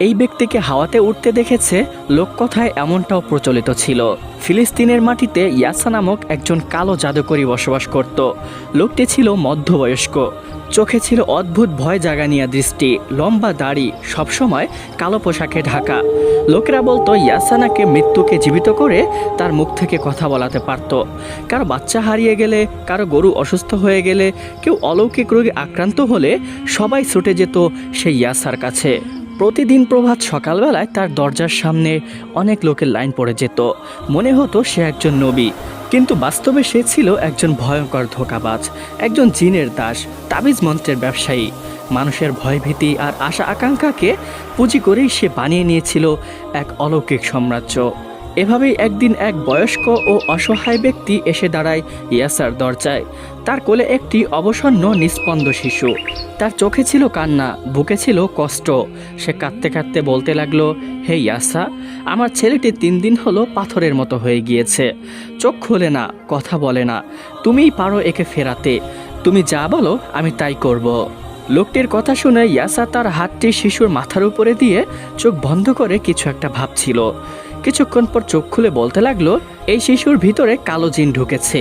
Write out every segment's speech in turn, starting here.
এই ব্যক্তিকে হাওয়াতে উঠতে দেখেছে লোককথায় এমনটাও প্রচলিত ছিল। ফিলিস্তিনের মাটিতে ইয়াসা নামক একজন কালো জাদুকরী বসবাস করত। লোকটি ছিল মধ্যবয়স্ক। চোখে ছিল অদ্ভুত ভয় জাগানিয়া দৃষ্টি, লম্বা দাড়ি, সবসময় কালো পোশাকে ঢাকা। লোকেরা বলতো ইয়াসানাকে মৃত্যুকে জীবিত করে তার মুখ থেকে কথা বলাতে পারত। কারও বাচ্চা হারিয়ে গেলে, কারও গরু অসুস্থ হয়ে গেলে, কেউ অলৌকিক রোগে আক্রান্ত হলে সবাই ছুটে যেত সেই ইয়াসার কাছে। প্রতিদিন প্রভাত সকালবেলায় তার দরজার সামনে অনেক লোকের লাইন পড়ে যেত। মনে হতো সে একজন নবী, কিন্তু বাস্তবে সে ছিল একজন ভয়ঙ্কর ধোকাবাজ, একজন জিনের দাস, তাবিজ মন্ত্রের ব্যবসায়ী। মানুষের ভয়ভীতি আর আশা আকাঙ্ক্ষাকে পুঁজি করেই সে বানিয়ে নিয়েছিল এক অলৌকিক সাম্রাজ্য। এভাবেই একদিন এক বয়স্ক ও অসহায় ব্যক্তি এসে দাঁড়ায় ইয়াসার দরজায়। তার কোলে একটি অবসন্ন নিস্পন্দ শিশু। তার চোখে ছিল কান্না, বুকে ছিল কষ্ট। সে কাঁদতে কাঁদতে বলতে লাগল, হে ইয়াসা, আমার ছেলেটি তিন দিন হলো পাথরের মতো হয়ে গিয়েছে। চোখ খোলে না, কথা বলে না। তুমিই পারো একে ফেরাতে। তুমি যা বলো, আমি তাই করব। লোকটির কথা শুনে ইয়াসা তার হাতটি শিশুর মাথার উপরে দিয়ে চোখ বন্ধ করে কিছু একটা ভাবছিল। কিছুক্ষণ পর চোখ খুলে বলতে লাগল, এই শিশুর ভিতরে কালো জিন ঢুকেছে।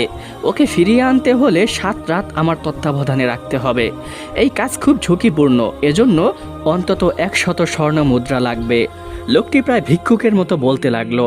ওকে ফিরিয়ে আনতে হলে সাত রাত আমার তত্ত্বাবধানে রাখতে হবে। এই কাজ খুব ঝুঁকিপূর্ণ। এজন্য অন্তত একশত স্বর্ণ মুদ্রা লাগবে। লোকটি প্রায় ভিক্ষুকের মতো বলতে লাগল,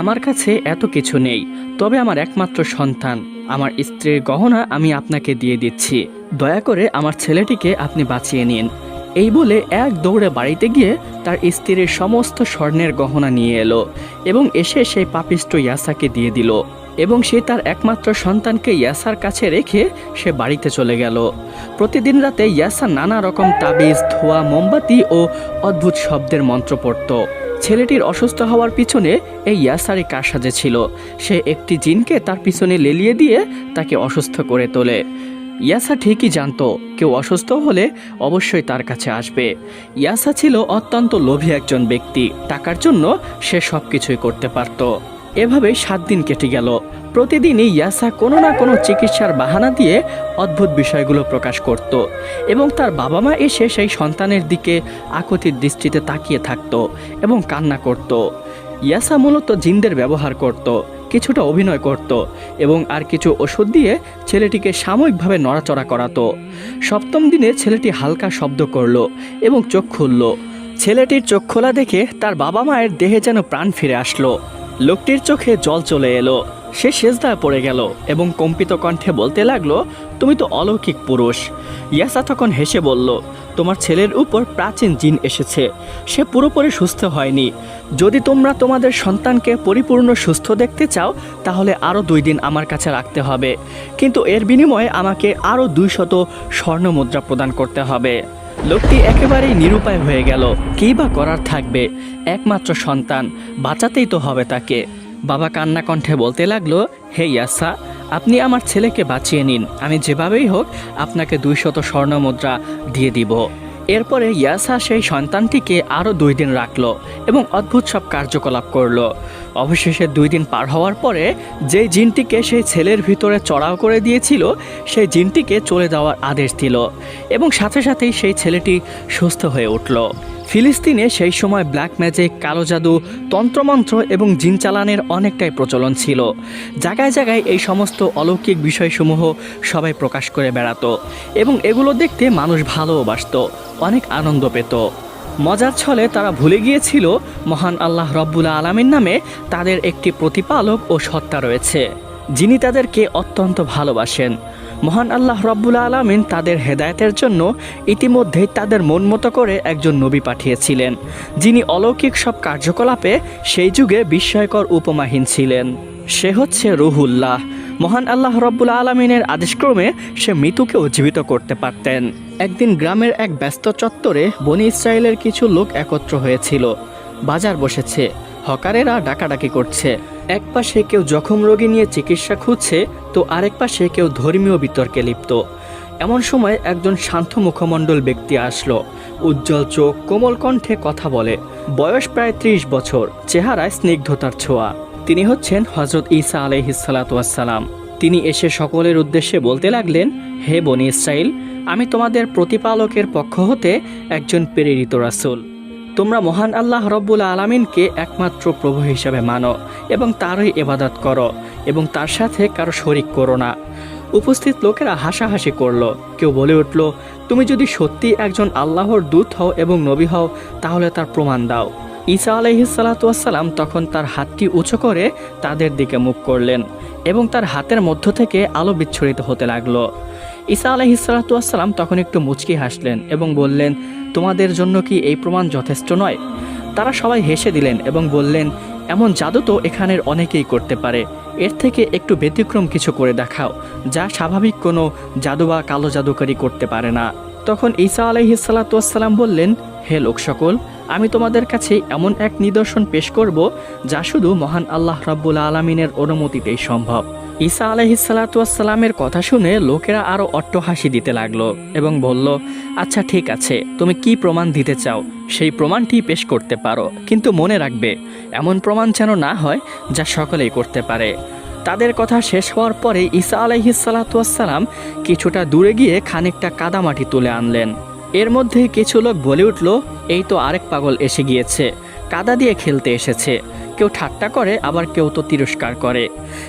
আমার কাছে এত কিছু নেই, তবে আমার একমাত্র সন্তান। আমার স্ত্রীর গহনা আমি আপনাকে দিয়ে দিচ্ছি। দয়া করে আমার ছেলেটিকে আপনি বাঁচিয়ে নিন। এই বলে এক দৌড়ে বাড়িতে গিয়ে তার স্ত্রীর সমস্ত স্বর্ণের গহনা নিয়ে এলো এবং এসে সেই পাপিষ্ট ইয়াসাকে দিয়ে দিল এবং সে তার একমাত্র সন্তানকে ইয়াসার কাছে রেখে সে বাড়িতে চলে গেল। প্রতিদিন রাতে ইয়াসা নানা রকম তাবিজ, ধোয়া, মোমবাতি ও অদ্ভুত শব্দের মন্ত্র পড়ত। ছেলেটির অসুস্থ হওয়ার পিছনে এই ইয়াসারই কারসাজে ছিল। সে একটি জিনকে তার পিছনে লেলিয়ে দিয়ে তাকে অসুস্থ করে তোলে। ইয়াসা ঠিকই জানতো, কেউ অসুস্থ হলে অবশ্যই তার কাছে আসবে। ইয়াসা ছিল অত্যন্ত লোভী একজন ব্যক্তি, টাকার জন্য সে সব কিছুই করতে পারত। এভাবে সাত দিন কেটে গেল। প্রতিদিনই ইয়াসা কোনো না কোনো চিকিৎসার বাহানা দিয়ে অদ্ভুত বিষয়গুলো প্রকাশ করত এবং তার বাবা মা এসে সেই সন্তানের দিকে আকতির দৃষ্টিতে তাকিয়ে থাকত এবং কান্না করত। ইয়াসা মূলত জিনদের ব্যবহার করত। কিছুটা অভিনয় করত এবং আর কিছু ওষুধ দিয়ে ছেলেটিকে সাময়িকভাবে নড়াচড়া করাতো। সপ্তম দিনে ছেলেটি হালকা শব্দ করল এবং চোখ খুলল। ছেলেটির চোখ খোলা দেখে তার বাবা মায়ের দেহে যেন প্রাণ ফিরে আসলো। লোকটির চোখে জল চলে এলো। সে সেজদায় পড়ে গেল এবং কম্পিত কণ্ঠে বলতে লাগল, তুমি তো অলৌকিক পুরুষ। ইয়াসা তখন হেসে বলল তোমার ছেলের উপর প্রাচীন জিন এসেছে। সে পুরোপুরি সুস্থ হয়নি। যদি তোমরা তোমাদের সন্তানকে পরিপূর্ণ সুস্থ দেখতে চাও, তাহলে আরও দুই দিন আমার কাছে রাখতে হবে। কিন্তু এর বিনিময়ে আমাকে আরও দুইশত স্বর্ণ মুদ্রা প্রদান করতে হবে। লোকটি একেবারেই নিরুপায় হয়ে গেল। কী বা করার থাকবে? একমাত্র সন্তান, বাঁচাতেই তো হবে তাকে। বাবা কান্না কণ্ঠে বলতে লাগল, হে ইয়াসা আপনি আমার ছেলেকে বাঁচিয়ে নিন। আমি যেভাবেই হোক আপনাকে দুইশত স্বর্ণ মুদ্রা দিয়ে দিব। এরপরে ইয়াসা সেই সন্তানটিকে আরও দুই দিন রাখল এবং অদ্ভুত সব কার্যকলাপ করল। অবশেষে দুই দিন পার হওয়ার পরে যে জিনটিকে সেই ছেলের ভিতরে চড়াও করে দিয়েছিল, সেই জিনটিকে চলে যাওয়ার আদেশ দিল এবং সাথে সাথেই সেই ছেলেটি সুস্থ হয়ে উঠল। ফিলিস্তিনে সেই সময় ব্ল্যাক ম্যাজিক, কালো জাদু, তন্ত্রমন্ত্র এবং জিন চালানের অনেকটাই প্রচলন ছিল। জায়গায় জায়গায় এই সমস্ত অলৌকিক বিষয়সমূহ সবাই প্রকাশ করে বেড়াতো এবং এগুলো দেখতে মানুষ ভালোবাসত অনেক আনন্দ পেত। মজার ছলে তারা ভুলে গিয়েছিল, মহান আল্লাহ রব্বুল্লা আলমীর নামে তাদের একটি প্রতিপালক ও সত্তা রয়েছে। যিনি তাদেরকে অত্যন্ত ভালোবাসেন। মহান আল্লাহ রব্বুল্লা আলমিন তাদের হেদায়তের জন্য ইতিমধ্যেই তাদের মন মতো করে একজন নবী পাঠিয়েছিলেন, যিনি অলৌকিক সব কার্যকলাপে সেই যুগে বিস্ময়কর উপমাহীন ছিলেন। সে হচ্ছে রুহুল্লাহ। মহান আল্লাহ রব্বুল আলমিনের আদেশক্রমে সে মৃত্যুকেও জীবিত করতে পারতেন। একদিন গ্রামের এক ব্যস্ত চত্বরে বনি ইসরায়েলের কিছু লোক একত্র হয়েছিল। বাজার বসেছে। হকারেরা ডাকাডাকি করছে। এক পাশে কেউ জখম রোগী নিয়ে চিকিৎসা খুঁজছে, তো আরেক পাশে কেউ ধর্মীয় বিতর্কে লিপ্ত। এমন সময় একজন শান্ত মুখমণ্ডল ব্যক্তি আসলো। উজ্জ্বল চোখ, কোমল কণ্ঠে কথা বলে, বয়স প্রায় ত্রিশ বছর, চেহারায় স্নিগ্ধতার ছোঁয়া। তিনি হচ্ছেন হজরত ঈসা আলহিসাল্লাতুয়াসাল্লাম তিনি এসে সকলের উদ্দেশ্যে বলতে লাগলেন, হে বনি ইসরাইল আমি তোমাদের প্রতিপালকের পক্ষ হতে একজন প্রেরিত রাসূল। তোমরা মহান আল্লাহ রব্বুল আলমিনকে একমাত্র প্রভু হিসাবে মানো এবং তারই এবাদত করো এবং তার সাথে কারও শরিক করো না। উপস্থিত লোকেরা হাসাহাসি করল। কেউ বলে উঠল, তুমি যদি সত্যি একজন আল্লাহর দূত হও এবং নবী হও, তাহলে তার প্রমাণ দাও। ঈসা আলহিসাল্লাতুয়াসাল্লাম তখন তার হাতটি উঁচু করে তাদের দিকে মুখ করলেন এবং তার হাতের মধ্য থেকে আলো বিচ্ছুরিত হতে লাগল। ঈসা আলহিসাল্লাতুয়াসাল্লাম তখন একটু মুচকি হাসলেন এবং বললেন, তোমাদের জন্য কি এই প্রমাণ যথেষ্ট নয়? তারা সবাই হেসে দিলেন এবং বললেন, এমন জাদু তো এখানের অনেকেই করতে পারে। এর থেকে একটু ব্যতিক্রম কিছু করে দেখাও, যা স্বাভাবিক কোনো জাদু বা কালো জাদুকারী করতে পারে না। তখন ঈসা আলহিসাল্লাতুয়াসাল্লাম বললেন, হে লোক সকল আমি তোমাদের কাছে এমন এক নিদর্শন পেশ করব যা শুধু মহান আল্লাহ রাব্বুল আলমিনের অনুমতিতেই সম্ভব। ঈসা আলহিসাল্লাতুয়াসাল্লামের কথা শুনে লোকেরা আরও অট্টহাসি দিতে লাগল এবং বলল আচ্ছা ঠিক আছে, তুমি কি প্রমাণ দিতে চাও? সেই প্রমাণটি পেশ করতে পারো, কিন্তু মনে রাখবে, এমন প্রমাণ যেন না হয় যা সকলেই করতে পারে। তাদের কথা শেষ হওয়ার পরে ঈসা আলহিসাল্লাতুয়াসাল্লাম কিছুটা দূরে গিয়ে খানিকটা কাদামাটি তুলে আনলেন। এর মধ্যে কিছু লোক বলে উঠল, এই তো আরেক পাগল এসে গিয়েছে। কাদা দিয়ে খেলতে এসেছে। কেউ ঠাট্টা করে, আবার কেউ তো তিরস্কার করে।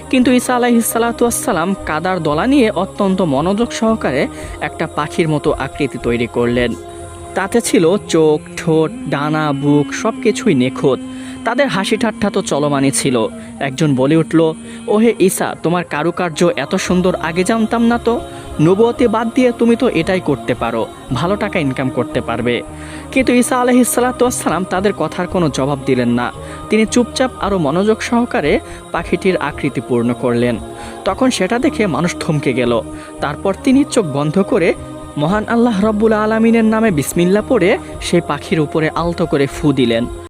কিন্তু ঈসা আলাইসাল্লাতুয়াসাল্লাম কাদার দলা নিয়ে অত্যন্ত মনোযোগ সহকারে একটা পাখির মতো আকৃতি তৈরি করলেন। তাতে ছিল চোখ, ঠোঁট, ডানা, বুক সব কিছুই নিখুঁত। তাদের হাসি ঠাট্টা তো চলমানই ছিল। একজন বলে উঠল, ওহে ঈসা, তোমার কারুকার্য এত সুন্দর আগে জানতাম না তো। নবুয়তে বাদ দিয়ে তুমি তো এটাই করতে পারো, ভালো টাকা ইনকাম করতে পারবে। কিন্তু ঈসা আলহিসাল্লাম তাদের কথার কোনো জবাব দিলেন না। তিনি চুপচাপ আরও মনোযোগ সহকারে পাখিটির আকৃতি পূর্ণ করলেন। তখন সেটা দেখে মানুষ থমকে গেল। তারপর তিনি চোখ বন্ধ করে মহান আল্লাহ রব্বুল আলমিনের নামে বিসমিল্লা পড়ে সেই পাখির উপরে আলতো করে ফু দিলেন।